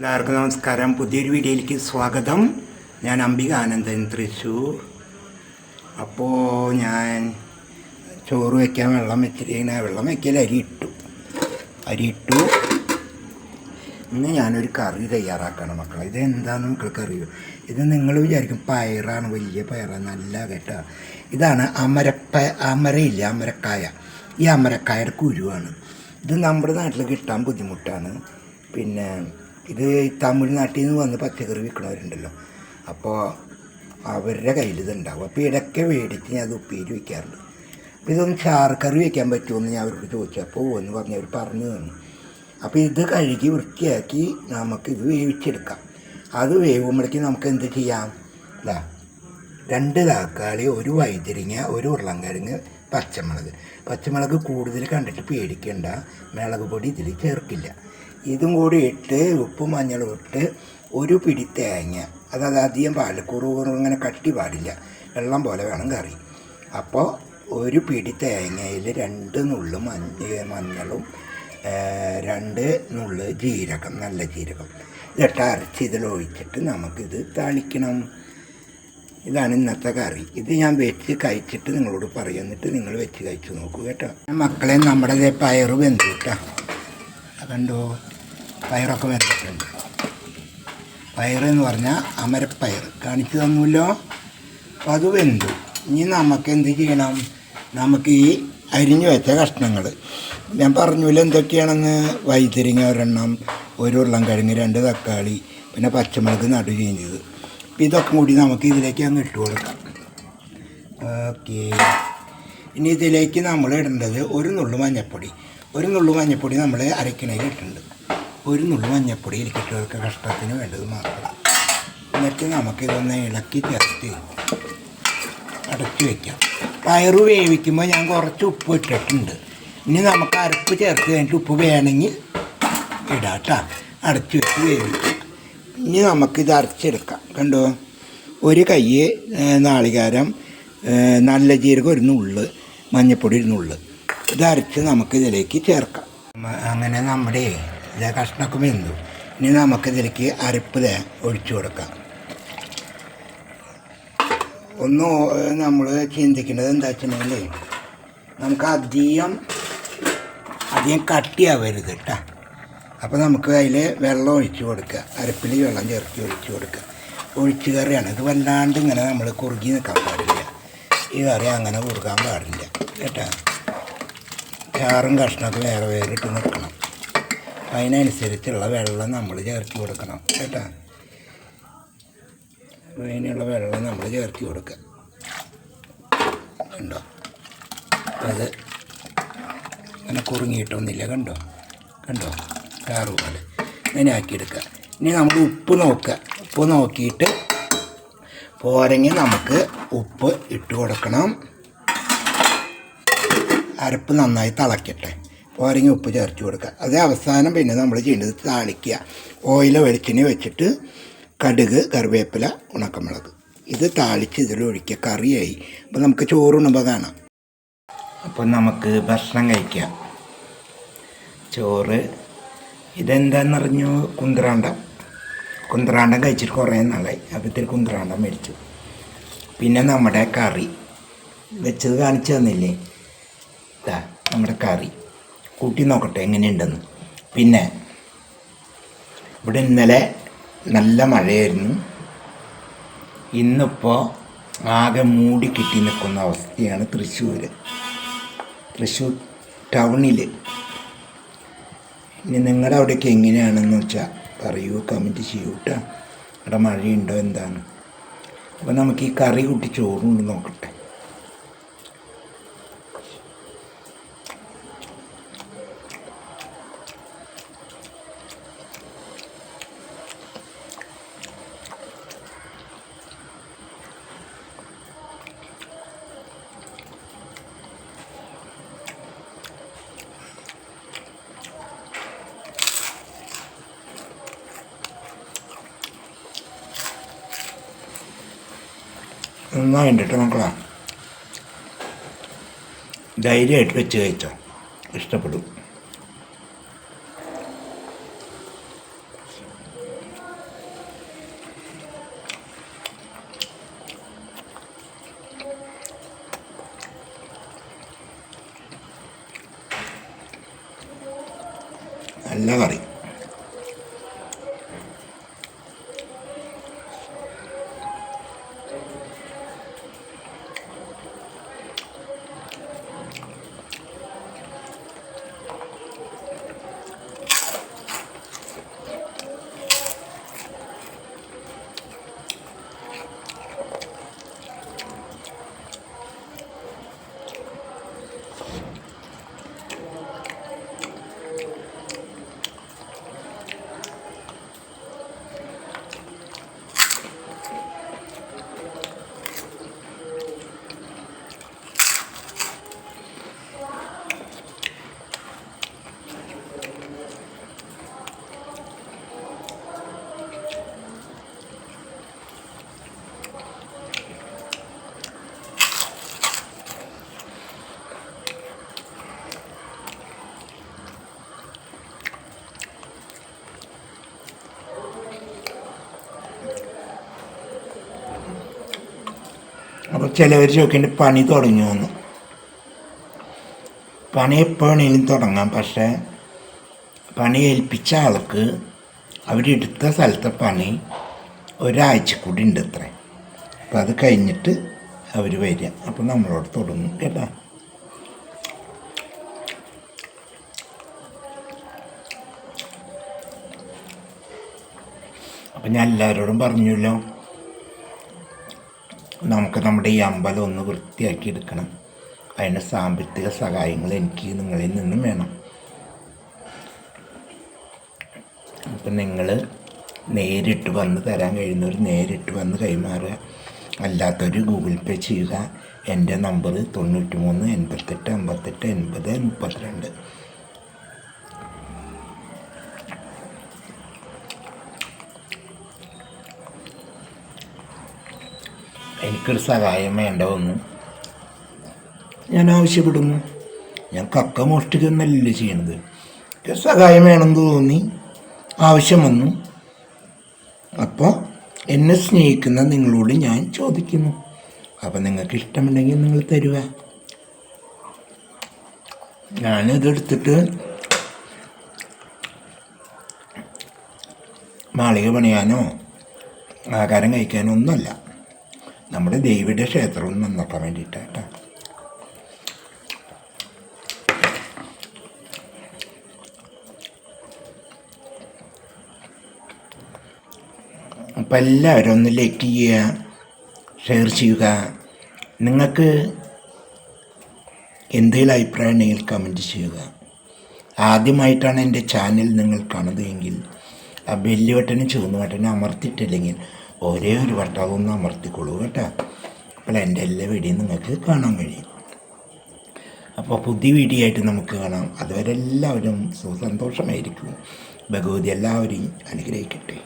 എല്ലാവർക്കും നമസ്കാരം. പുതിയൊരു വീഡിയോയിലേക്ക് സ്വാഗതം. ഞാൻ അംബിക ആനന്ദൻ തൃശ്ശൂർ അപ്പോൾ ഞാൻ ചോറ് വയ്ക്കാൻ വെള്ളം വെച്ചിരിക്കുന്ന വെള്ളം വയ്ക്കൽ അരി ഇട്ടു. അരി ഇട്ടു. ഇന്ന് ഞാനൊരു കറി തയ്യാറാക്കണം മക്കളെ. ഇത് എന്താണെന്ന് മക്കൾക്ക് അറിയൂ? ഇത് നിങ്ങൾ വിചാരിക്കും പയറാണ് വലിയ പയറാണ് നല്ല കേട്ടോ. ഇതാണ് അമരപ്പ അമരയില്ല അമരക്കായ. ഈ അമരക്കായയുടെ കുരുവാണ്. ഇത് നമ്മുടെ നാട്ടിൽ കിട്ടാൻ ബുദ്ധിമുട്ടാണ്. പിന്നെ ഇത് തമിഴ്നാട്ടിൽ നിന്ന് വന്ന് പച്ചക്കറി വിൽക്കണവരുണ്ടല്ലോ. അപ്പോൾ അവരുടെ കയ്യിൽ ഇതുണ്ടാവും. അപ്പോൾ ഇടയ്ക്ക് മേടിച്ച് ഞാൻ അത് ഉപ്പേരി വയ്ക്കാറുണ്ട് അപ്പോൾ ഇതൊന്ന് ചാർക്കറി വയ്ക്കാൻ പറ്റുമോ എന്ന് ഞാൻ അവരോട് ചോദിച്ചു. അപ്പോൾ എന്ന് പറഞ്ഞ് അവർ പറഞ്ഞു തന്നു. അപ്പോൾ ഇത് കഴുകി വൃത്തിയാക്കി നമുക്ക് ഇത് വേവിച്ചെടുക്കാം. അത് വേവുമ്പോഴേക്ക് നമുക്ക് എന്ത് ചെയ്യാം? ഇതാ രണ്ട് താക്കാളി ഒരു വൈതിരിങ്ങ ഒരു ഉരുളൻകിഴങ്ങ് പച്ചമുളക്. പച്ചമുളക് കൂടുതൽ കണ്ടിട്ട് പേടിക്കണ്ട. മുളക് പൊടി ഇതിൽ ചേർക്കില്ല. ഇതും കൂടി ഇട്ട് ഉപ്പും മഞ്ഞളും ഇട്ട് ഒരു പിടി തേങ്ങ. അതായത് അധികം പാൽ കുറു കുറു ഇങ്ങനെ കട്ടി പാടില്ല. വെള്ളം പോലെ വേണം കറി. അപ്പോൾ ഒരു പിടി തേങ്ങയിൽ രണ്ട് നുള്ളു മഞ്ഞ മഞ്ഞളും രണ്ട് നുള്ള് ജീരകം നല്ല ജീരകം. ഇതിട്ട് അരച്ച് ഇതിലൊഴിച്ചിട്ട് നമുക്കിത് താളിക്കണം. ഇതാണ് ഇന്നത്തെ കറി. ഇത് ഞാൻ വെച്ച് കഴിച്ചിട്ട് നിങ്ങളോട് പറയുന്നിട്ട് നിങ്ങൾ വെച്ച് കഴിച്ചു നോക്കൂ കേട്ടോ. മക്കളെ നമ്മുടെ പയറ് വെന്തു കേട്ടോ കണ്ടോ. പയറൊക്കെ വരച്ചിട്ടുണ്ട്. പയറെന്ന് പറഞ്ഞാൽ അമരപ്പയർ. കാണിച്ചു തന്നുമല്ലോ അപ്പോൾ അത് വെന്തു. ഇനി നമുക്ക് എന്ത് ചെയ്യണം? നമുക്ക് ഈ അരിഞ്ഞു വെച്ച കഷ്ണങ്ങൾ ഞാൻ പറഞ്ഞില്ല എന്തൊക്കെയാണെന്ന്? വൈത്തിരിങ്ങ ഒരെണ്ണം ഒരു ഉരുളൻകിഴങ്ങ് രണ്ട് തക്കാളി പിന്നെ പച്ചമുളക് നടു ചെയ്യുന്നത് അപ്പോൾ ഇതൊക്കെ കൂടി നമുക്ക് ഇതിലേക്ക് അങ്ങ് ഇട്ട് കൊടുക്കാം. ഓക്കെ. ഇനി ഇതിലേക്ക് നമ്മൾ ഇടേണ്ടത് ഒരു നുള്ളു മഞ്ഞൾപ്പൊടി ഒരു നുള്ളു മഞ്ഞപ്പൊടി നമ്മൾ അരക്കണയിൽ ഇട്ടിട്ടുണ്ട്. ഒരു നുള്ളു മഞ്ഞപ്പൊടി ഇരിക്കട്ടവർക്ക് കഷ്ടത്തിന് വേണ്ടത് മാത്രം. എന്നിട്ട് നമുക്കിതൊന്ന് ഇളക്കി ചേർത്ത് അടച്ചു വയ്ക്കാം പയറ് വേവിക്കുമ്പോൾ ഞാൻ കുറച്ച് ഉപ്പ് ഇട്ടിട്ടുണ്ട്. ഇനി നമുക്ക് അരപ്പ് ചേർത്ത് കഴിഞ്ഞിട്ട് ഉപ്പ് വേണമെങ്കിൽ ഇടാം അടച്ചു വെച്ച് വേവിക്കാം. ഇനി നമുക്കിത് അരച്ചെടുക്കാം. കണ്ടോ? ഒരു കൈ നാളികാരം നല്ല ജീരകം ഒരു നുള്ള് മഞ്ഞപ്പൊടി ഒരു നുള്ള്. ഇത് അരച്ച് നമുക്ക് ഇതിലേക്ക് ചേർക്കാം. അങ്ങനെ നമ്മുടെ ഇത് കഷ്ണമൊക്കെ വെന്തു. ഇനി നമുക്കിതിലേക്ക് അരപ്പ് ഒഴിച്ചു കൊടുക്കാം. ഒന്ന് നമ്മൾ ചിന്തിക്കേണ്ടത് എന്താ വെച്ചിട്ടുണ്ടെങ്കിൽ നമുക്ക് അധികം അധികം കട്ടിയാവരുത് കേട്ടോ. അപ്പോൾ നമുക്ക് അതിൽ വെള്ളം ഒഴിച്ചു കൊടുക്കുക. അരപ്പിൽ വെള്ളം ചേർത്ത് ഒഴിച്ച് കൊടുക്കുക. ഒഴിച്ച് കറിയാണ്. ഇത് വല്ലാണ്ട് ഇങ്ങനെ നമ്മൾ കുറുകി നിൽക്കാൻ പാടില്ല. ഈ കറി അങ്ങനെ കുറുക്കാൻ പാടില്ല കേട്ടോ. ചാറും കഷ്ണമൊക്കെ വേറെ വേറെ ഇട്ട് നിൽക്കണം. അതിനനുസരിച്ചുള്ള വെള്ളം നമ്മൾ ചേർത്ത് കൊടുക്കണം കേട്ടോ. അതിനുള്ള വെള്ളം നമ്മൾ ചേർത്ത് കൊടുക്കുക. കണ്ടോ? അത് അങ്ങനെ കുറുങ്ങിയിട്ടൊന്നുമില്ല കണ്ടോ? കണ്ടോ? ചാറ് പോലെ അങ്ങനെ ആക്കിയെടുക്കുക. ഇനി നമ്മൾ ഉപ്പ് നോക്കുക. ഉപ്പ് നോക്കിയിട്ട് പോരെങ്കിൽ നമുക്ക് ഉപ്പ് ഇട്ട് കൊടുക്കണം. അരപ്പ് നന്നായി തിളക്കട്ടെ. പോരെങ്കിൽ ഉപ്പ് ചേർത്ത് കൊടുക്കുക അത് അവസാനം പിന്നെ നമ്മൾ ചെയ്യേണ്ടത് താളിക്കുക. ഓയില വെളിച്ചെണ്ണ വെച്ചിട്ട് കടുക് കറിവേപ്പില ഉണക്കമുളക്. ഇത് താളിച്ച് ഇതിലൊഴിക്കുക കറിയായി. അപ്പോൾ നമുക്ക് ചോറുണ്ണുമ്പോൾ കാണാം. അപ്പോൾ നമുക്ക് ഭക്ഷണം കഴിക്കാം. ചോറ്. ഇതെന്താണെന്നറിഞ്ഞു കുന്ത്രാണ്ടം. കുന്ത്രാണ്ടം കഴിച്ചിട്ട് കുറേ നാളായി. അപ്പോൾ ഇത്തിരി കുന്ത്രാണ്ടം മേടിച്ചു. പിന്നെ നമ്മുടെ കറി. വെച്ചത് കാണിച്ചു തന്നില്ലേ? ഇതാ നമ്മുടെ കറി. കൂട്ടി നോക്കട്ടെ എങ്ങനെയുണ്ടെന്ന്. പിന്നെ ഇവിടെ ഇന്നലെ നല്ല മഴയായിരുന്നു. ഇന്നിപ്പോൾ ആകെ മൂടി കിട്ടി നിൽക്കുന്ന അവസ്ഥയാണ് തൃശ്ശൂർ തൃശ്ശൂർ ടൗണിൽ ഇനി നിങ്ങളുടെ അവിടേക്ക് എങ്ങനെയാണെന്ന് വെച്ചാൽ പറയൂ കമന്റ് ചെയ്യൂ കേട്ടോ. ഇവിടെ മഴയുണ്ടോ എന്താണ്? അപ്പോൾ നമുക്ക് ഈ കറി കൂട്ടി ചോറുണ്ട് നോക്കട്ടെ. നന്നായിട്ടുണ്ട് കേട്ടോ മക്കളാ. ധൈര്യമായിട്ട് വെച്ച് കഴിച്ചോ. ഇഷ്ടപ്പെടും. നല്ല കറി. അപ്പോൾ ചിലവർ ചോദിക്കേണ്ട പണി തുടങ്ങി വന്നു പണി എപ്പോഴാണെങ്കിലും തുടങ്ങാം പക്ഷേ പണി ഏൽപ്പിച്ച ആൾക്ക് അവരെടുത്ത സ്ഥലത്തെ പണി ഒരാഴ്ച കൂടി ഉണ്ട് അത്ര. അപ്പം അത് കഴിഞ്ഞിട്ട് അവർ വരിക. അപ്പം നമ്മളോട് തുടങ്ങും കേട്ടോ. അപ്പം ഞാൻ എല്ലാവരോടും പറഞ്ഞല്ലോ നമുക്ക് നമ്മുടെ ഈ അമ്പലം ഒന്ന് വൃത്തിയാക്കി എടുക്കണം. അതിന് സാമ്പത്തിക സഹായങ്ങൾ എനിക്ക് നിങ്ങളിൽ നിന്നും വേണം. അപ്പം നിങ്ങൾ നേരിട്ട് വന്ന് തരാൻ കഴിയുന്നവർ നേരിട്ട് വന്ന് കൈമാറുക. അല്ലാത്തവർ ഗൂഗിൾ പേ ചെയ്യുക. എന്റെ നമ്പർ തൊണ്ണൂറ്റി മൂന്ന് എൺപത്തെട്ട് അമ്പത്തെട്ട് എൺപത് മുപ്പത്തിരണ്ട്. എനിക്കൊരു സഹായം വേണ്ട വന്നു ഞാൻ ആവശ്യപ്പെടുന്നു. ഞാൻ കക്ക മോഷ്ടിക്കുന്നല്ലേ ചെയ്യണത്? എനിക്ക് സഹായം വേണമെന്ന് തോന്നി. ആവശ്യം വന്നു. അപ്പോൾ എന്നെ സ്നേഹിക്കുന്ന നിങ്ങളോട് ഞാൻ ചോദിക്കുന്നു. അപ്പോൾ നിങ്ങൾക്ക് ഇഷ്ടമുണ്ടെങ്കിൽ നിങ്ങൾ തരുക. ഞാനിതെടുത്തിട്ട് മാളിക പണിയാനോ ആഹാരം കഴിക്കാനോ ഒന്നുമല്ല. നമ്മുടെ ദേവിയുടെ ക്ഷേത്രം നന്നാക്കാൻ വേണ്ടിയിട്ടാട്ടോ അപ്പം എല്ലാവരും ഒന്ന് ലൈക്ക് ചെയ്യുക ഷെയർ ചെയ്യുക. നിങ്ങൾക്ക് എന്തെങ്കിലും അഭിപ്രായം ഉണ്ടെങ്കിൽ കമന്റ് ചെയ്യുക. ആദ്യമായിട്ടാണ് എന്റെ ചാനൽ നിങ്ങൾ കാണുന്നതെങ്കിൽ ആ ബെല്ല് ബട്ടനും ചുവന്ന ബട്ടനും അമർത്തിയിട്ടില്ലെങ്കിൽ ഒരേ ഒരു വട്ടം ഒന്ന് അമർത്തിക്കൊള്ളൂ കേട്ടോ. അപ്പോൾ എന്റെ എല്ലാ വീഡിയോയും നിങ്ങൾക്ക് കാണാൻ കഴിയും. അപ്പോൾ പുതിയ വീഡിയോ ആയിട്ട് നമുക്ക് കാണാം. അതുവരെ എല്ലാവരും സുസന്തോഷമായിരിക്കും ഭഗവതി എല്ലാവരെയും അനുഗ്രഹിക്കട്ടെ.